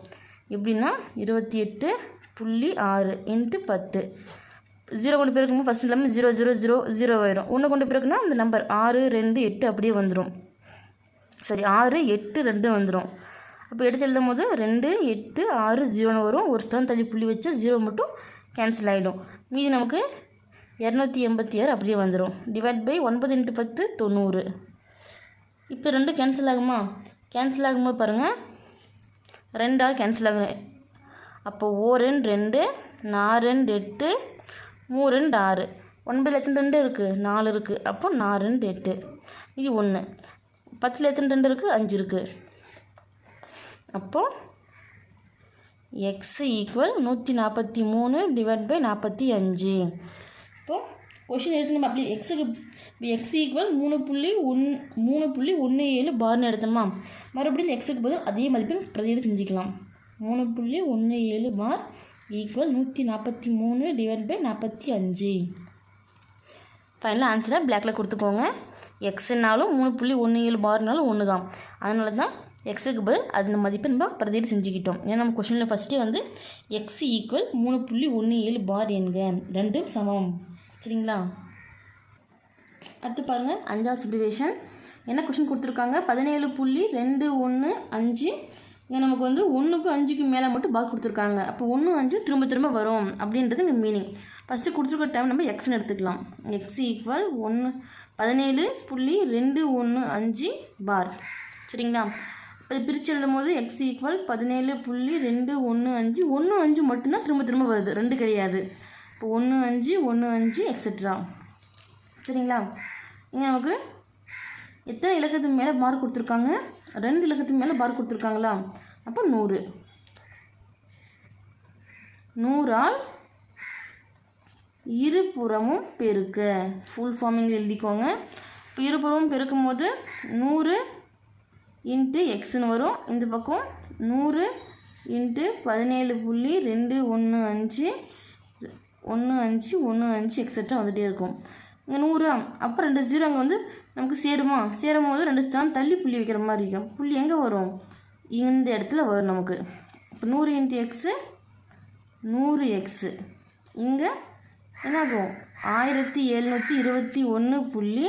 எப்படின்னா இருபத்தி எட்டு புள்ளி ஆறு இன்ட்டு பத்து. ஜீரோ கொண்டு பெருக்கும்போது ஃபஸ்ட் எல்லாமே ஜீரோ ஜீரோ ஜீரோ ஜீரோ ஆயிரும். ஒன்று கொண்டு பெருக்குனா அந்த நம்பர் ஆறு ரெண்டு எட்டு அப்படியே வந்துடும் சரி ஆறு எட்டு ரெண்டு வந்துடும் அப்போ எடுத்து எழுதும் போது ரெண்டு எட்டு ஆறு ஜீரோன்னு வரும். ஒரு ஸ்தான் தள்ளி புள்ளி வச்சா ஜீரோ மட்டும் கேன்சல் ஆகிடும் மீதி நமக்கு இரநூத்தி எண்பத்தி ஆறு அப்படியே வந்துடும் டிவைட் பை ஒன்பது இன்ட்டு பத்து தொண்ணூறு. இப்போ ரெண்டு கேன்சல் ஆகுமா? கேன்சல் ஆகும்போது பாருங்கள் ரெண்டாக கேன்சல் ஆகும் அப்போ ஓ ரெண்டு ரெண்டு நாலு ரெண்டு எட்டு மூணு ரெண்டு ஆறு ஒன்பதில் எத்தனை ரெண்டு இருக்குது நாலு இருக்குது அப்போ நாலு ரெண்டு எட்டு. இது ஒன்று பத்தில் எத்தனை ரெண்டு இருக்குது அஞ்சு இருக்குது அப்போது எக்ஸ் ஈக்குவல் நூற்றி நாற்பத்தி மூணு டிவைட் பை நாற்பத்தி அஞ்சு. இப்போது கொஷின் எடுத்து நம்ம அப்படி எக்ஸுக்கு எக்ஸ் ஈக்குவல் மூணு புள்ளி ஒன் மூணு புள்ளி ஒன்று ஏழு பார்னு எடுத்தோமா? மறுபடியும் இந்த எக்ஸுக்கு பதில் அதே மதிப்பெண் பிரதியீடு செஞ்சுக்கலாம். மூணு புள்ளி ஒன்று ஏழு பார் ஈக்குவல் நூற்றி நாற்பத்தி மூணு டிவைட் பை நாற்பத்தி அஞ்சு ஃபைனலாக ஆன்சரை பிளாக்கில் கொடுத்துக்கோங்க எக்ஸ்னாலும் மூணு புள்ளி ஒன்று ஏழு பார்னாலும் ஒன்று தான் அதனால தான் எக்ஸுக்கு பதில் அந்த மதிப்பை நம்ம பிரதீடு செஞ்சுக்கிட்டோம். ஏன்னா நம்ம கொஷனில் ஃபஸ்ட்டு வந்து எக்ஸ் ஈக்குவல் மூணு புள்ளி ஒன்று ஏழு பார் என்க. ரெண்டும் சமம். சரிங்களா? அடுத்து பாருங்கள் அஞ்சாவது சிப்ரிவேஷன் என்ன கொஷின் கொடுத்துருக்காங்க? பதினேழு புள்ளி ரெண்டு ஒன்று அஞ்சு இங்கே நமக்கு வந்து ஒன்றுக்கும் அஞ்சுக்கு மேலே மட்டும் பாக் கொடுத்துருக்காங்க. அப்போ ஒன்று அஞ்சு திரும்ப திரும்ப வரும் அப்படின்றது இங்கே மீனிங் ஃபஸ்ட்டு கொடுத்துருக்க டைம் நம்ம எக்ஸ்னு எடுத்துக்கலாம். எக்ஸ் ஈக்குவல் ஒன்று பதினேழு புள்ளி ரெண்டு ஒன்று அஞ்சு பார் சரிங்களா? இப்போ பிரித்து எழுதும் போது எக்ஸ் ஈக்குவல் பதினேழு புள்ளி ரெண்டு ஒன்று அஞ்சு ஒன்று அஞ்சு மட்டும்தான் திரும்ப திரும்ப வருது. ரெண்டு கிடையாது. இப்போ ஒன்று அஞ்சு ஒன்று அஞ்சு எக்ஸட்ரா சரிங்களா? இங்கே நமக்கு எத்தனை இலக்கத்துக்கு மேலே மார்க் கொடுத்துருக்காங்க? ரெண்டு இலக்கத்துக்கு மேலே மார்க் கொடுத்துருக்காங்களா? அப்போ நூறு. நூறால் இருபுறமும் பெருக்க. ஃபுல் ஃபார்மிங்கில் எழுதிக்கோங்க. இப்போ இருபுறமும் பெருக்கும் போது நூறு இன்ட்டு எக்ஸ்னு வரும். இந்த பக்கம் நூறு இன்ட்டு பதினேழு புள்ளி ரெண்டு ஒன்று அஞ்சு ஒன்று அஞ்சு ஒன்று அஞ்சு எக்ஸட்ரா வந்துகிட்டே இருக்கும். இங்கே நூறு அப்போ ரெண்டு ஜீரோ அங்கே வந்து நமக்கு சேருமா? சேரும் போது ரெண்டு ஸ்தானம் தள்ளி புள்ளி வைக்கிற மாதிரி இருக்கும். புள்ளி எங்கே வரும்? இந்த இடத்துல வரும் நமக்கு. இப்போ நூறு இன்ட்டு எக்ஸு நூறு எக்ஸு இங்கே என்னாகும்? ஆயிரத்தி எழுநூற்றி இருபத்தி ஒன்று புள்ளி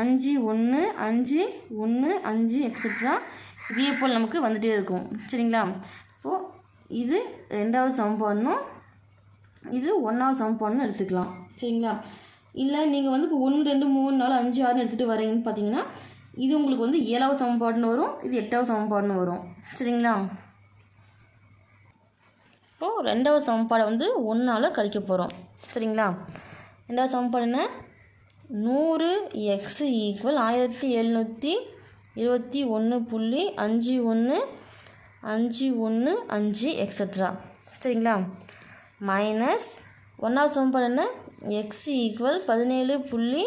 அஞ்சு ஒன்று அஞ்சு ஒன்று அஞ்சு எக்ஸட்ரா இதே போல் நமக்கு வந்துகிட்டே இருக்கும். சரிங்களா? இப்போது இது ரெண்டாவது சமன்பாடுனும் இது ஒன்றாவது சமன்பாடுன்னு எடுத்துக்கலாம். சரிங்களா? இல்லை நீங்கள் வந்து இப்போ ஒன்று ரெண்டு மூணு நாலு அஞ்சு ஆறுன்னு எடுத்துகிட்டு வரீங்கன்னு பார்த்தீங்கன்னா இது உங்களுக்கு வந்து ஏழாவது சமன்பாடுன்னு வரும் இது எட்டாவது சமன்பாடுன்னு வரும். சரிங்களா? இப்போது ரெண்டாவது சமன்பாடை வந்து ஒன்றால் கழிக்க போகிறோம் சரிங்களா? ரெண்டாவது சமன்பாடு என்ன? நூறு எக்ஸ் ஈக்குவல் ஆயிரத்தி எழுநூற்றி இருபத்தி ஒன்று புள்ளி அஞ்சு ஒன்று அஞ்சு ஒன்று அஞ்சு எக்ஸட்ரா சரிங்களா? மைனஸ் ஒன்றாவது சமன்பாடு என்ன? எக்ஸ் ஈக்குவல் பதினேழு புள்ளி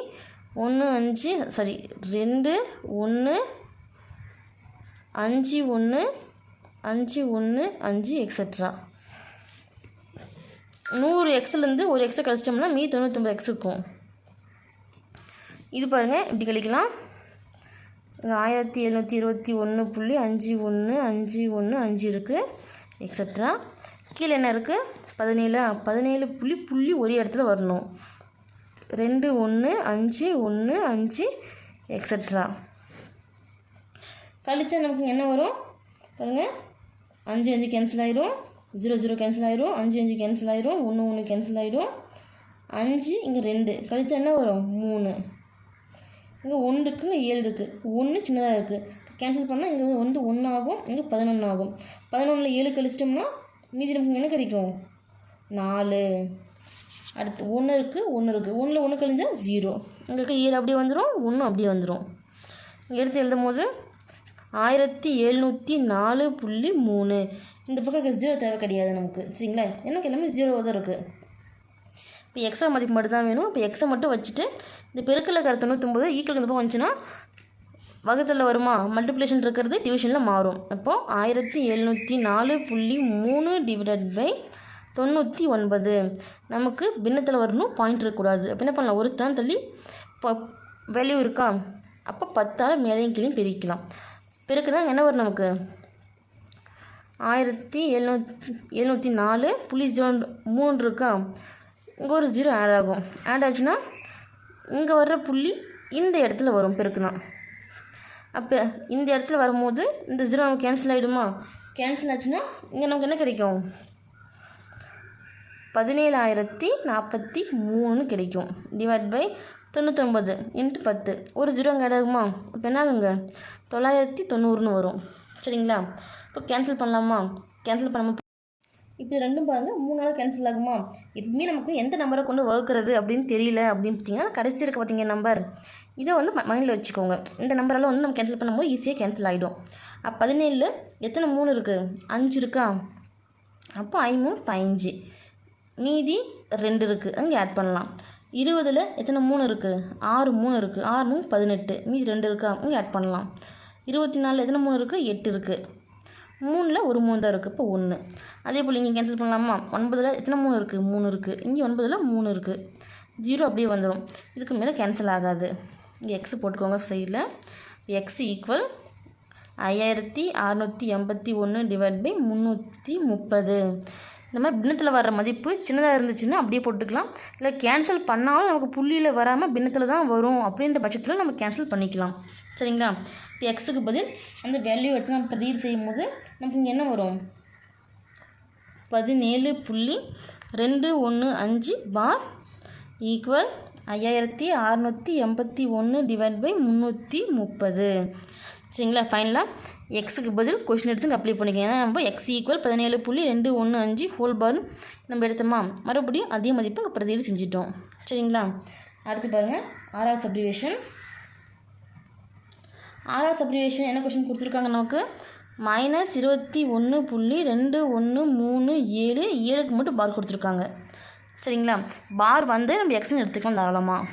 ஒன்று அஞ்சு சாரி ரெண்டு ஒன்று அஞ்சு ஒன்று அஞ்சு ஒன்று அஞ்சு எக்ஸட்ரா நூறு எக்ஸ்லேருந்து ஒரு எக்ஸை கழிச்சிட்டோம்னா மீ தொண்ணூற்றொம்பது எக்ஸ் இருக்கும். இது பாருங்கள் இப்படி கழிக்கலாம். ஆயிரத்தி எழுநூற்றி இருபத்தி ஒன்று புள்ளி அஞ்சு ஒன்று அஞ்சு ஒன்று அஞ்சு இருக்குது எக்ஸட்ரா கீழே என்ன இருக்குது பதினேழா பதினேழு புள்ளி புள்ளி ஒரு இடத்துல வரணும். ரெண்டு ஒன்று அஞ்சு ஒன்று அஞ்சு எக்ஸட்ரா கழிச்சா நமக்கு என்ன வரும்? பாருங்கள் அஞ்சு அஞ்சு கேன்சல் ஆயிரும். ஜீரோ ஜீரோ கேன்சல் ஆயிரும். அஞ்சு அஞ்சு கேன்சல் ஆயிரும். ஒன்று ஒன்று கேன்சல் ஆயிரும். அஞ்சு இங்கே ரெண்டு. கழிச்சா என்ன வரும்? மூணு. இங்கே ஒன்று இருக்குது இங்கே ஏழு இருக்குது ஒன்று சின்னதாக இருக்குது கேன்சல் பண்ணால் இங்கே வந்து ஒன்று ஆகும். இங்கே பதினொன்று ஆகும். பதினொன்றில் ஏழு கழிச்சிட்டோம்னா மீதி நமக்கு என்ன கிடைக்கும்? நாலு. அடுத்து ஒன்று இருக்குது ஒன்று இருக்குது ஒன்றில் ஒன்று கழிஞ்சால் ஜீரோ உங்களுக்கு ஏழு அப்படியே வந்துடும் ஒன்று அப்படியே வந்துடும் எடுத்து எழுதும் போது ஆயிரத்தி எழுநூற்றி நாலு புள்ளி மூணு. இந்த பக்கம் இருக்க ஜீரோ தேவை கிடையாது நமக்கு. சரிங்களா? எனக்கு எல்லாமே ஜீரோவாக தான் இருக்குது இப்போ எக்ஸா மதிப்பு மட்டும் தான் வேணும். இப்போ எக்ஸை மட்டும் வச்சுட்டு இந்த பெருக்கில் இருக்கிற தொண்ணூத்தொம்பது ஈக்குவல் இந்த பக்கம் வந்துச்சுன்னா வகுத்தில் வருமா? மல்டிப்ளேஷன் இருக்கிறது டிவிஷனில் மாறும். அப்போது ஆயிரத்தி எழுநூற்றி நாலு புள்ளி மூணு டிவைடட் பை தொண்ணூற்றி ஒன்பது. நமக்கு பின்னத்தில் வரணும் பாயிண்ட் இருக்கக்கூடாது அப்போ என்ன பண்ணலாம்? ஒரு ஸ்தான் தள்ளி இப்போ வேல்யூ இருக்கா? அப்போ பத்தால் மேலேயும் கீழே பிரிக்கலாம். பெருக்குனா என்ன வரும் நமக்கு? ஆயிரத்தி எழுநூத்தி எழுநூற்றி நாலு புள்ளி ஜீரோ மூணு இருக்கா? இங்கே ஒரு ஜீரோ ஆட் ஆகும். ஆட் ஆச்சுன்னா இங்கே வர்ற புள்ளி இந்த இடத்துல வரும் பெருக்குனா அப்போ இந்த இடத்துல வரும்போது இந்த ஜீரோ நமக்கு கேன்சல் ஆகிடுமா கேன்சல் ஆச்சுன்னா இங்கே நமக்கு என்ன கிடைக்கும்? பதினேழாயிரத்தி நாற்பத்தி மூணு கிடைக்கும். டிவைட் பை தொண்ணூத்தொம்பது இன்ட்டு பத்து. ஒரு ஜீரோ கிடைக்குமா ஆகுமா இப்போ என்ன ஆகுங்க தொள்ளாயிரத்தி தொண்ணூறுன்னு வரும். சரிங்களா? இப்போ கேன்சல் பண்ணலாமா? கேன்சல் பண்ணாமல் இப்போ ரெண்டும் பாருங்கள் மூணு நாள் கேன்சல் ஆகுமா? எப்பவுமே நமக்கு எந்த நம்பரை கொண்டு வகுக்கிறது அப்படின்னு தெரியல அப்படின்னு பார்த்தீங்கன்னா கடைசி இருக்க பார்த்தீங்க நம்பர் இதை வந்து மைண்டில் வச்சுக்கோங்க. இந்த நம்பரெல்லாம் வந்து நம்ம கேன்சல் பண்ணும்போது ஈஸியாக கேன்சல் ஆகிடும் அப்போ பதினேழில் எத்தனை மூணு இருக்குது அஞ்சு இருக்கா? அப்போ ஐமூணு பதினஞ்சு மீதி ரெண்டு இருக்குது அங்கே ஆட் பண்ணலாம். இருபதில் எத்தனை? மூணு இருக்குது ஆறு மூணு இருக்குது ஆறு மூணு பதினெட்டு. மீதி ரெண்டு இருக்கா? இங்கே ஆட் பண்ணலாம். இருபத்தி நாலில் எத்தனை? மூணு இருக்குது எட்டு இருக்குது மூணில் ஒரு மூணு தான் இருக்குது இப்போ ஒன்று அதே போல் இங்கே கேன்சல் பண்ணலாமா? ஒன்பதில் எத்தனை? மூணு இருக்குது மூணு இருக்குது இங்கே ஒன்பதில் மூணு இருக்குது ஜீரோ அப்படியே வந்துடும் இதுக்கு மேலே கேன்சல் ஆகாது. இங்கே எக்ஸ் போட்டுக்கோங்க சைடில் எக்ஸ் ஈக்குவல் ஐயாயிரத்தி அறநூற்றி எண்பத்தி ஒன்று டிவைட் பை முந்நூற்றி முப்பது. இந்த மாதிரி பின்னத்தில் வர்ற மதிப்பு சின்னதாக இருந்துச்சுன்னா அப்படியே போட்டுக்கலாம். இல்லை கேன்சல் பண்ணாலும் நமக்கு புள்ளியில் வராமல் பின்னத்தில் தான் வரும் அப்படின்ற பட்சத்தில் நம்ம கேன்சல் பண்ணிக்கலாம். சரிங்களா? இப்போ எக்ஸுக்கு பதில் அந்த வேல்யூ எடுத்து நம்ம பதிவு செய்யும் போது நமக்கு இங்கே என்ன வரும்? பதினேழு புள்ளி ரெண்டு ஒன்று அஞ்சு பார் ஈக்குவல் ஐயாயிரத்தி அறநூற்றி எண்பத்தி ஒன்று டிவைட் பை முந்நூற்றி முப்பது. சரிங்களா? ஃபைனலாக எக்ஸுக்கு பதில் கொஷின் எடுத்து அப்ளை பண்ணிக்கோங்க. ஏன்னா நம்ம எக்ஸ் ஈக்குவல் பதினேழு புள்ளி ரெண்டு ஒன்று அஞ்சு ஹோல் பார் நம்ம எடுத்தோமா? மறுபடியும் அதே மதிப்பு இங்கே பிரதியீடு செஞ்சிட்டோம். சரிங்களா? அடுத்து பாருங்கள் ஆறாவது சப்ரிவேஷன் ஆறாவது சப்ரிவேஷன் என்ன கொஷின் கொடுத்துருக்காங்க நமக்கு? மைனஸ் இருபத்தி ஒன்று புள்ளி ரெண்டு ஒன்று மூணு ஏழு ஏழுக்கு மட்டும் பார் கொடுத்துருக்காங்க. சரிங்களா? பார் வந்து நம்ம எக்ஸ்னு எடுத்துக்கலாம் தாராளமாக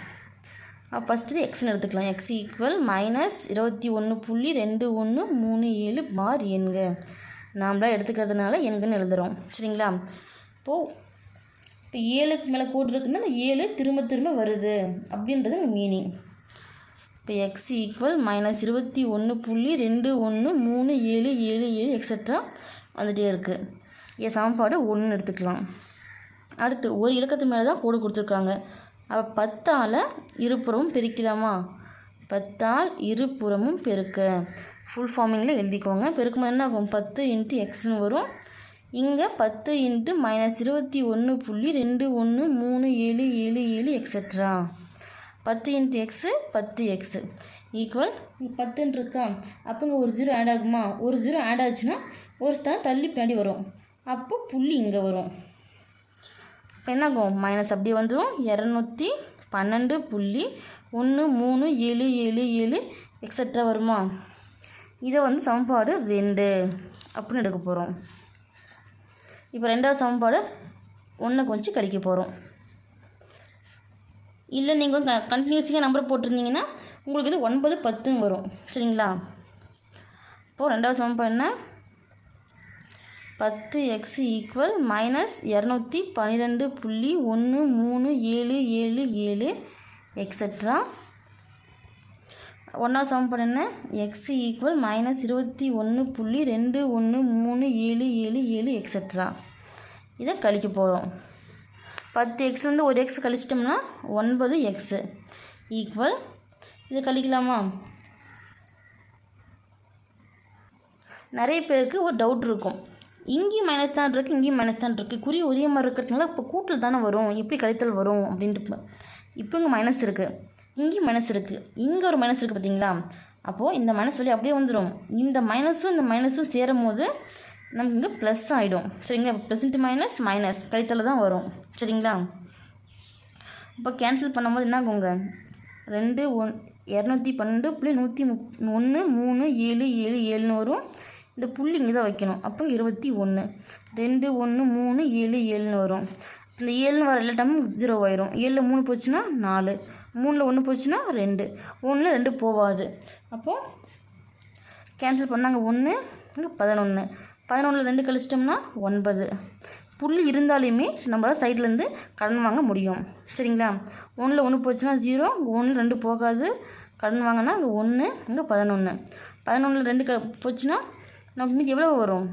ஃபஸ்ட்டு எக்ஸ்னு எடுத்துக்கலாம். எக்ஸ் ஈக்குவல் மைனஸ் இருபத்தி ஒன்று புள்ளி ரெண்டு ஒன்று மூணு ஏழு பார் எண்க நாமளாக எடுத்துக்கிறதுனால எண்குன்னு எழுதுகிறோம் சரிங்களா? இப்போது இப்போ ஏழுக்கு மேலே கோடு இருக்குன்னா அந்த ஏழு திரும்ப திரும்ப வருது அப்படின்றது மீனிங் இப்போ எக்ஸ் ஈக்குவல் மைனஸ் இருபத்தி ஒன்று புள்ளி ரெண்டு ஒன்று மூணு ஏழு ஏழு ஏழு எக்ஸட்ரா வந்துகிட்டே இருக்குது என் சமன்பாடு ஒன்று எடுத்துக்கலாம். அடுத்து ஒரு இலக்கத்து மேலே தான் கோடு கொடுத்துருக்காங்க. அப்போ பத்தால் இருபுறமும் பிரிக்கலாமா? பத்தால் இருபுறமும் பெருக்க. ஃபுல் ஃபார்மிங்கில் எழுதிக்கோங்க. பெருக்கும்போது என்ன ஆகும் பத்து இன்ட்டு எக்ஸ்னு வரும். இங்கே பத்து இன்ட்டு மைனஸ் இருபத்தி ஒன்று புள்ளி ரெண்டு ஒன்று மூணு ஏழு ஏழு ஏழு எக்ஸட்ரா பத்து இன்ட்டு எக்ஸு பத்து எக்ஸு ஈக்குவல் பத்துன்னு இருக்கா அப்போங்க ஒரு ஜீரோ ஆட் ஆகுமா? ஒரு ஜீரோ ஆட் ஆச்சுன்னா ஒரு ஸ்தான் தள்ளி பின்னாடி வரும். அப்போ புள்ளி இங்கே வரும். என்னாகும்? மைனஸ் அப்படியே வந்துடும் இரநூத்தி பன்னெண்டு புள்ளி ஒன்று மூணு ஏழு ஏழு ஏழு எக்ஸட்ரா வருமா? இதை வந்து சமன்பாடு ரெண்டு அப்படின்னு எடுக்க போகிறோம் இப்போ ரெண்டாவது சமன்பாடு ஒன்றை கொஞ்சம் கழிக்க போகிறோம் இல்லை நீங்கள் வந்து கண்டினியூஸிங்காக நம்பர் போட்டிருந்தீங்கன்னா உங்களுக்கு இது ஒன்பது பத்துன்னு வரும். சரிங்களா? இப்போது ரெண்டாவது சமன்பாடு என்ன? பத்து எக்ஸ் ஈக்குவல் மைனஸ் இரநூத்தி பன்னிரெண்டு புள்ளி ஒன்று மூணு ஏழு ஏழு ஏழு எக்ஸட்ரா ஒன்றா சமன்பாடு என்ன? எக்ஸ் ஈக்குவல் மைனஸ் இருபத்தி ஒன்று புள்ளி ரெண்டு ஒன்று மூணு ஏழு ஏழு ஏழு எக்ஸட்ரா இதை கழிக்க போகிறோம் பத்து எக்ஸ்லேருந்து ஒரு எக்ஸ் கழிச்சிட்டோம்னா ஒன்பது எக்ஸு ஈக்குவல் இதை கழிக்கலாமா? நிறைய பேருக்கு ஒரு டவுட் இருக்கும். இங்கேயும் மைனஸ் தான் இருக்குது இங்கேயும் மைனஸ் தான் இருக்குது குறி ஒரே மாதிரி இருக்கிறதுனால இப்போ கூட்டில் தானே வரும் எப்படி கழித்தல் வரும் அப்படின்ட்டு இப்போ இங்கே மைனஸ் இருக்குது இங்கேயும் மைனஸ் இருக்குது இங்கே ஒரு மைனஸ் இருக்குது பார்த்தீங்களா அப்போது இந்த மைனஸ் வழி அப்படியே வந்துடும் இந்த மைனஸும் இந்த மைனஸும் சேரும் போது நமக்கு இங்கே ப்ளஸ் ஆகிடும் சரிங்களா? ப்ளஸ் மைனஸ் மைனஸ் கழித்தல் தான் வரும். சரிங்களா? இப்போ கேன்சல் பண்ணும்போது என்ன ஆகுங்க ரெண்டு ஒன் இரநூத்தி பன்னெண்டு புள்ளி நூற்றி முப் ஒன்று மூணு ஏழு ஏழு ஏழுன்னு வரும். இந்த புள்ளி இங்கே தான் வைக்கணும். அப்போ இருபத்தி ஒன்று ரெண்டு ஒன்று மூணு ஏழு ஏழுன்னு வரும். இந்த ஏழுன்னு வர எல்லா டைமும் ஜீரோ ஆயிரும். ஏழில் மூணு போச்சுன்னா நாலு. மூணில் ஒன்று போச்சுன்னா ரெண்டு. ஒன்றில் ரெண்டு போகாது அப்போது கேன்சல் பண்ணாங்க ஒன்று இங்கே பதினொன்று பதினொன்றில் ரெண்டு கழிச்சிட்டோம்னா ஒன்பது. புள்ளி இருந்தாலுமே நம்மளால் சைட்லேருந்து கடன் வாங்க முடியும். சரிங்களா? ஒன்றில் ஒன்று போச்சுன்னா ஜீரோ ஒன்று ரெண்டு போகாது. கடன் வாங்கினா இங்கே ஒன்று இங்கே பதினொன்று பதினொன்றில் ரெண்டு க போச்சுன்னா நமக்கு மீதி எவ்வளோ வரும்?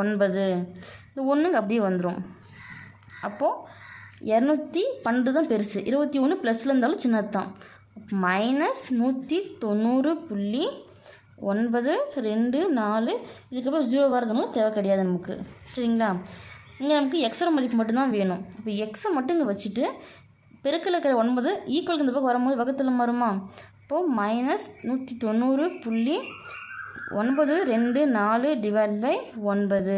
ஒன்பது. இந்த ஒன்றுங்க அப்படியே வந்துடும் அப்போது இரநூத்தி பன்னெண்டு தான் பெருசு. இருபத்தி ஒன்று ப்ளஸில் இருந்தாலும் சின்னது தான் மைனஸ் நூற்றி தொண்ணூறு புள்ளி ஒன்பது ரெண்டு நாலு இதுக்கப்புறம் ஜீரோ வரதுனால தேவை கிடையாது நமக்கு. சரிங்களா? இங்கே நமக்கு எக்ஸோட மதிப்பு மட்டும்தான் வேணும். இப்போ எக்ஸை மட்டும் இங்கே வச்சுட்டு பெருக்கில் இருக்கிற ஒன்பது ஈக்குவலுக்கு இந்த பக்கம் வரும்போது வகுத்தில் வருமா இப்போது மைனஸ் நூற்றி தொண்ணூறு புள்ளி ஒன்பது ரெண்டு நாலு டிவைட் பை ஒன்பது.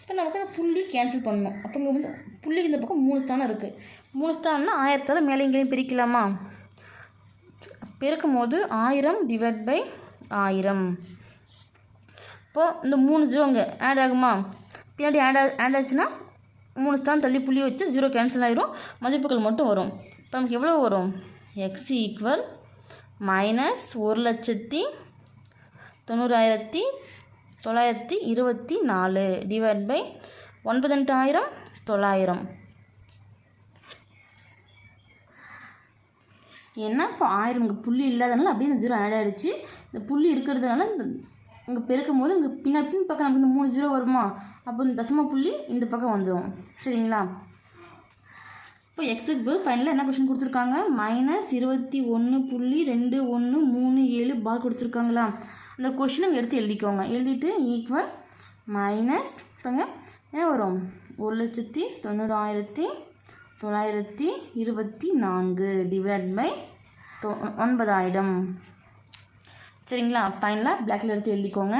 இப்போ நமக்கு அந்த புள்ளி கேன்சல் பண்ணணும். அப்போ இங்கே வந்து புள்ளிக்கு இந்த பக்கம் மூணு ஸ்தானம் இருக்குது மூணு ஸ்தானம்னா ஆயிரத்தால் மேலே இங்கேயும் பிரிக்கலாமா? பெருக்கும் போது ஆயிரம் டிவைட் பை ஆயிரம். இப்போது இந்த மூணு ஜீரோங்க ஆட் ஆகுமா? பின்னாடி ஆட் ஆட் ஆச்சுன்னா மூணு ஸ்தானம் தள்ளி புள்ளி வச்சு ஜீரோ கேன்சல் ஆகிரும் மதிப்புகள் மட்டும் வரும். இப்போ நமக்கு எவ்வளோ வரும்? எக்ஸ் ஈக்குவல் மைனஸ் ஒரு லட்சத்தி தொண்ணூறாயிரத்தி தொள்ளாயிரத்தி இருபத்தி நாலு டிவைட் பை ஒன்பதெண்டாயிரம் தொள்ளாயிரம். ஏன்னா இப்போ ஆயிரம் இங்கே புள்ளி இல்லாதனால அப்படியே இந்த ஜீரோ ஆட் ஆகிடுச்சு இந்த புள்ளி இருக்கிறதுனால இந்த இங்கே பெருக்கும் போது இங்கே பின்னாடி பின் பக்கம் நமக்கு இந்த மூணு ஜீரோ வருமா? அப்போ இந்த தசம புள்ளி இந்த பக்கம் வந்துடும் சரிங்களா? இப்போ எக்ஸுக்கு பில் ஃபைனலாக என்ன கொஷின் கொடுத்துருக்காங்க? மைனஸ் இருபத்தி ஒன்று புள்ளி ரெண்டு ஒன்று மூணு ஏழு பார் கொடுத்துருக்காங்களா? அந்த கொஷினை எடுத்து எழுதிக்கோங்க. எழுதிட்டு ஈக்குவல் மைனஸ் இப்போங்க ஏன் வரும். ஒரு லட்சத்தி தொண்ணூறாயிரத்தி தொள்ளாயிரத்தி இருபத்தி நான்கு டிவைட் பை தொ ஒன்பதாயிரம். சரிங்களா? ஃபைனலாக பிளாக்கில் எடுத்து எழுதிக்கோங்க.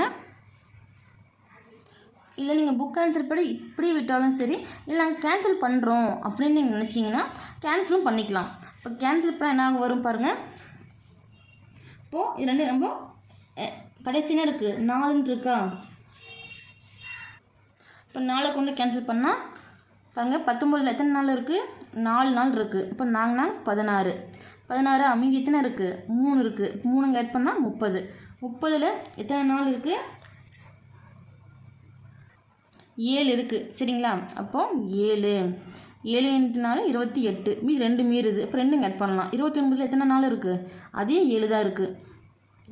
இல்லை நீங்கள் புக் ஆன்சர் படி இப்படி விட்டாலும் சரி இல்லை நாங்கள் கேன்சல் பண்ணுறோம் அப்படின்னு நீங்கள் நினச்சிங்கன்னா கேன்சலும் பண்ணிக்கலாம். இப்போ கேன்சல் பண்ணால் என்ன வரும் பாருங்கள் இப்போது இது ரெண்டு நம்ம கடைசினா இருக்குது நாலுன்னு இருக்கா? இப்போ நாளை கொண்டு கேன்சல் பண்ணால் பாருங்கள் பத்தொம்போதில் எத்தனை நாள் இருக்குது நாலு நாள் இருக்குது இப்போ நாங்கள் நாங்கள் பதினாறு. பதினாறு அமைதி எத்தனை இருக்குது மூணு இருக்குது மூணுங்க ஆட் பண்ணால் முப்பது. முப்பதில் எத்தனை நாள் இருக்குது ஏழு இருக்குது சரிங்களா? அப்போ ஏழு. ஏழு நாள் இருபத்தி எட்டு. மீ ரெண்டு மீறுது. இப்போ ரெண்டுங்க ஆட் பண்ணலாம். இருபத்தி ஒன்பதில் எத்தனை நாள் இருக்குது அதே ஏழு தான் இருக்குது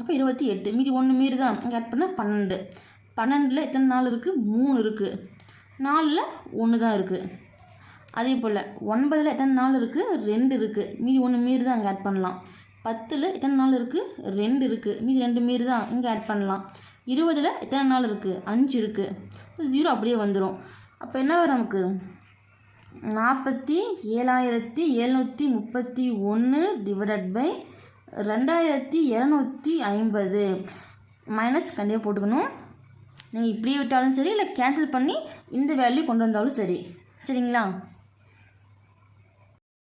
அப்போ இருபத்தி எட்டு. மீதி ஒன்று மீறி தான் இங்கே ஆட் பண்ணால் பன்னெண்டு. பன்னெண்டில் எத்தனை நாள் இருக்குது மூணு இருக்குது நாலில் ஒன்று தான் இருக்குது அதே போல் ஒன்பதில் எத்தனை நாள் இருக்குது ரெண்டு இருக்குது மீதி ஒன்று மீறி தான் அங்கே ஆட் பண்ணலாம். பத்தில் எத்தனை நாள் இருக்குது ரெண்டு இருக்குது மீதி ரெண்டு மீறி தான் இங்கே ஆட் பண்ணலாம். இருபதில் எத்தனை நாள் இருக்குது அஞ்சு இருக்குது ஜீரோ அப்படியே வந்துடும் அப்போ என்ன வரும் நமக்கு? நாற்பத்தி ஏழாயிரத்தி எழுநூற்றி முப்பத்தி ஒன்று டிவைடட் பை ரெண்டாயிரத்தி இரநூத்தி ஐம்பது. மைனஸ் கண்டிப்பாக போட்டுக்கணும். நீங்கள் இப்படி விட்டாலும் சரி இல்லை கேன்சல் பண்ணி இந்த வேல்யூ கொண்டு வந்தாலும் சரி. சரிங்களா?